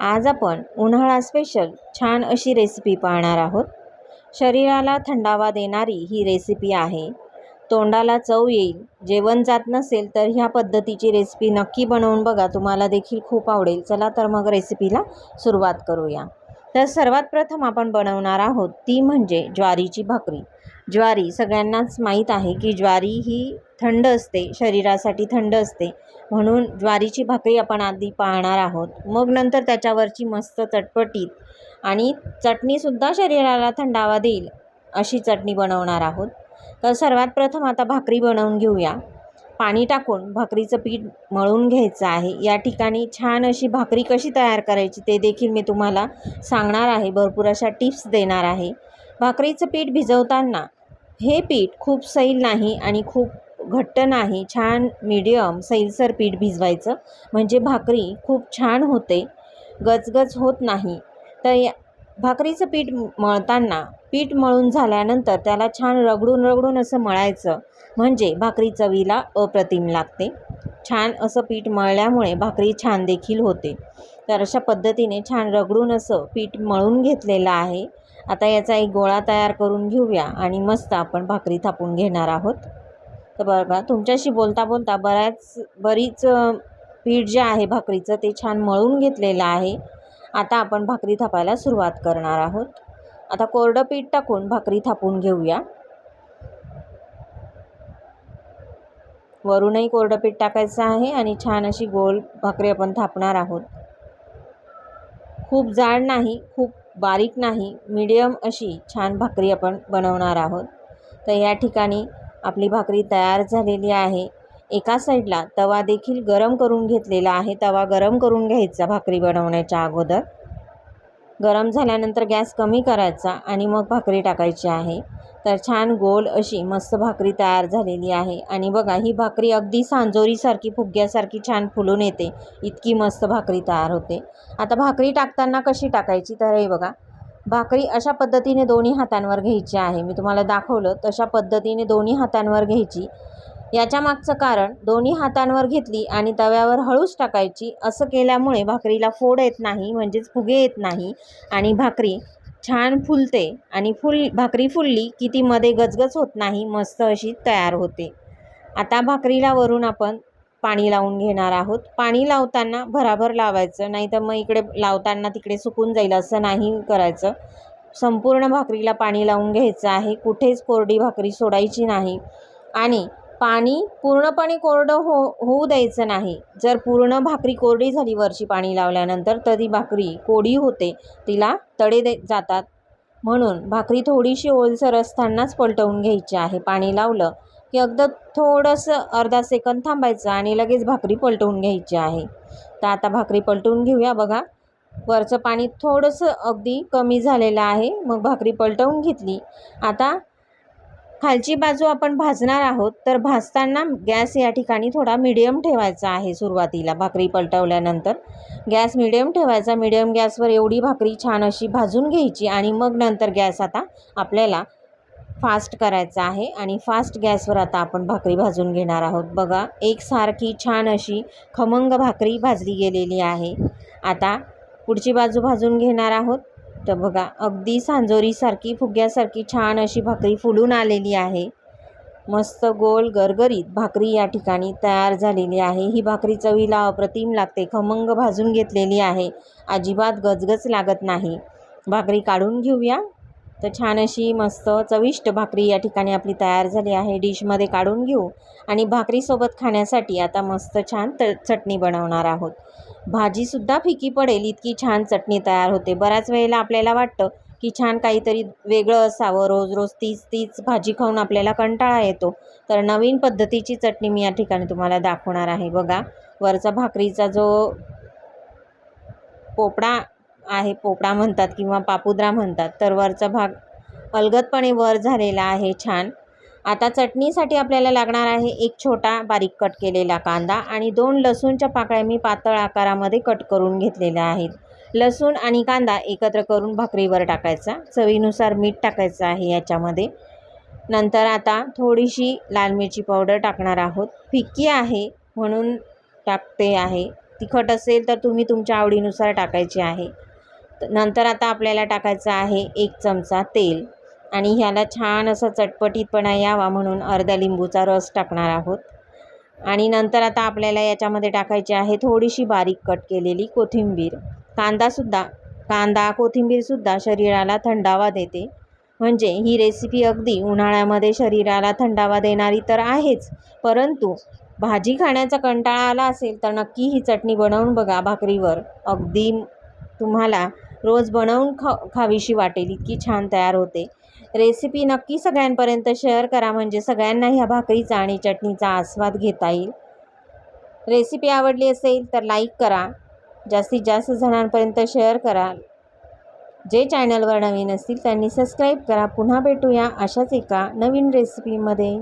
आज आपण उन्हाळा स्पेशल छान अशी रेसिपी पाहणार आहोत. शरीराला थंडावा देणारी ही रेसिपी आहे. तोंडाला चव येईल. जेवण जात नसेल तर ह्या पद्धतीची रेसिपी नक्की बनवून बघा. तुम्हाला देखील खूप आवडेल. चला तर मग रेसिपीला सुरुवात करूया. तर सर्वात प्रथम आपण बनवणार आहोत ती म्हणजे ज्वारीची भाकरी. ज्वारी सगळ्यांनाच माहीत आहे की ज्वारी ही थंड असते शरीरासाठी थंड असते. म्हणून ज्वारीची भाकरी आपण आधी पाहणार आहोत. मग नंतर त्याच्यावरची मस्त चटपटीत आणि चटणीसुद्धा शरीराला थंडावा देईल अशी चटणी बनवणार आहोत. तर सर्वात प्रथम आता भाकरी बनवून घेऊया. पाणी टाकून भाकरीचं पीठ मळून घ्यायचं आहे. या ठिकाणी छान अशी भाकरी कशी तयार करायची ते देखील मी तुम्हाला सांगणार आहे. भरपूर अशा टिप्स देणार आहे. भाकरीचं पीठ भिजवताना हे पीठ खूप सैल नाही आणि खूप घट्ट नाही छान मीडियम सैलसर पीठ भिजवायचं. म्हणजे भाकरी खूप छान होते गचगच होत नाही. तर या भाकरीचं पीठ मळताना पीठ मळून झाल्यानंतर त्याला छान रगडून रगडून असं मळायचं. म्हणजे भाकरी चवीला अप्रतिम लागते. छान असं पीठ मळल्यामुळे भाकरी छान देखील होते. तर अशा पद्धतीने छान रगडून असं पीठ मळून घेतलेलं आहे. आता याचा एक गोळा तयार करून घेऊया आणि मस्त आपण भाकरी थापून घेणार आहोत. तर बघा तुमच्याशी बोलता बोलता बऱ्याच बरीच पीठ जे आहे भाकरीचं ते छान मळून घेतलेलं आहे. आता आपण भाकरी थापायला सुरुवात करणार आहोत. आता कोरडं पीठ टाकून भाकरी थापून घेऊया. वरूनही कोरडं पीठ टाकायचं आहे आणि छान अशी गोल भाकरी आपण थापणार आहोत. खूप जाड नाही खूप बारीक नाही मीडियम अशी छान भाकरी आपण बनवणार आहोत. तर या ठिकाणी आपली भाकरी तयार झालेली आहे. एका साईडला तवा देखील गरम करून घेतलेला आहे. तवा गरम करून घ्यायचा भाकरी बनवण्याच्या अगोदर. गरम झाल्यानंतर गॅस कमी करायचा आणि मग भाकरी टाकायची आहे. तर छान गोल अशी मस्त भाकरी तयार झालेली आहे. आणि बघा ही भाकरी अगदी सांजोरीसारखी फुग्यासारखी छान फुलून येते. इतकी मस्त भाकरी तयार होते. आता भाकरी टाकताना कशी टाकायची? तर हे बघा भाकरी अशा पद्धतीने दोन्ही हातांवर घ्यायची आहे. मी तुम्हाला दाखवलं तशा पद्धतीने दोन्ही हातांवर घ्यायची. याच्या मागचं कारण दोन्ही हातांवर घेतली आणि तव्यावर हळूच टाकायची असं केल्यामुळे भाकरीला फोड येत नाही म्हणजेच फुगे येत नाही आणि भाकरी छान फुलते आणि फुल भाकरी फुलली की ती मध्ये गजगज होत नाही मस्त अशी तयार होते. आता भाकरीला वरून आपण पाणी लावून घेणार आहोत. पाणी लावताना भराभर लावायचं नाही तर मग इकडे लावताना तिकडे सुकून जाईल असं नाही करायचं. संपूर्ण भाकरीला पाणी लावून घ्यायचं आहे. कुठेच कोरडी भाकरी सोडायची नाही. आणि पाणी पूर्णपणे कोरडं हो होऊ द्यायचं नाही. जर पूर्ण भाकरी कोरडी झाली वरची पाणी लावल्यानंतर तर ती भाकरी कोडी होते. तिला तडे दे जातात. म्हणून भाकरी थोडीशी ओलसर असतानाच पलटवून घ्यायची आहे. पाणी लावलं की अगदी थोडंसं अर्धा सेकंद थांबायचं आणि लगेच भाकरी पलटवून घ्यायची आहे. तर आता भाकरी पलटवून घेऊया. बघा वरचं पाणी थोडंसं अगदी कमी झालेलं आहे. मग भाकरी पलटवून घेतली. आता खालची बाजू आपण भाजणार आहोत तर भाजताना गॅस या ठिकाणी थोडा मिडियम ठेवायचा आहे सुरुवातीला. भाकरी पलटवल्यानंतर गॅस मिडियम ठेवायचा. मिडियम गॅसवर एवढी भाकरी छान अशी भाजून घ्यायची आणि मग नंतर गॅस आता आपल्याला फास्ट करायचा आहे आणि फास्ट गॅसवर आता आपण भाकरी भाजून घेणार आहोत. बघा एकसारखी छान अशी खमंग भाकरी भाजली गेलेली आहे. आता पुढची बाजू भाजून घेणार आहोत. तर बघा अगदी सांजोरीसारखी फुग्यासारखी छान अशी भाकरी फुलून आलेली आहे. मस्त गोल गरगरीत भाकरी या ठिकाणी तयार झालेली आहे. ही भाकरी चवीला अप्रतिम लागते. खमंग भाजून घेतलेली आहे. अजिबात गजगज लागत नाही. भाकरी काढून घेऊया. तर छान अशी मस्त चविष्ट भाकरी या ठिकाणी आपली तयार झाली आहे. डिशमध्ये काढून घेऊ आणि भाकरीसोबत खाण्यासाठी आता मस्त छान त चटणी बनवणार आहोत. भाजीसुद्धा फिकी पडेल इतकी छान चटणी तयार होते. बऱ्याच वेळेला आपल्याला वाटतं की छान काहीतरी वेगळं असावं. रोज रोज तीच तीच भाजी खाऊन आपल्याला कंटाळा येतो. तर नवीन पद्धतीची चटणी मी या ठिकाणी तुम्हाला दाखवणार आहे. बघा वरचा भाकरीचा जो पोपडा आहे पोपडा म्हणतात किंवा पापुद्रा म्हणतात तर वरचा भाग अलगदपणे वर झालेला आहे छान. आता चटणीसाठी आपल्याला लागणार आहे एक छोटा बारीक कट केलेला कांदा आणि दोन लसूणच्या पाकळ्या मी पातळ आकारामध्ये कट करून घेतलेल्या आहेत. लसूण आणि कांदा एकत्र करून भाकरीवर टाकायचा. चवीनुसार मीठ टाकायचं आहे याच्यामध्ये. नंतर आता थोडीशी लाल मिरची पावडर टाकणार आहोत. फिक्की आहे म्हणून टाकते आहे. तिखट असेल तर तुम्ही तुमच्या आवडीनुसार टाकायची आहे. नंतर आता आपल्याला टाकायचं आहे एक चमचा तेल. आणि ह्याला छान असं चटपटीतपणा यावा म्हणून अर्धा लिंबूचा रस टाकणार आहोत. आणि नंतर आता आपल्याला याच्यामध्ये टाकायची आहे थोडीशी बारीक कट केलेली कोथिंबीर. कांदासुद्धा कांदा कोथिंबीरसुद्धा शरीराला थंडावा देते. म्हणजे ही रेसिपी अगदी उन्हाळ्यामध्ये शरीराला थंडावा देणारी तर आहेच. परंतु भाजी खाण्याचा कंटाळा आला असेल तर नक्की ही चटणी बनवून बघा भाकरीवर. अगदी तुम्हाला रोज बनवून खा खावीशी वाटेल. इतकी छान तयार होते. रेसिपी नक्की सगळ्यांपर्यंत शेअर करा. म्हणजे सगळ्यांना ह्या भाकरीचा आणि चटणीचा आस्वाद घेता येईल. रेसिपी आवडली असेल तर लाईक करा. जास्तीत जास्त जणांपर्यंत शेअर करा. जे चॅनलवर नवीन असतील त्यांनी सबस्क्राईब करा. पुन्हा भेटूया अशाच एका नवीन रेसिपीमध्ये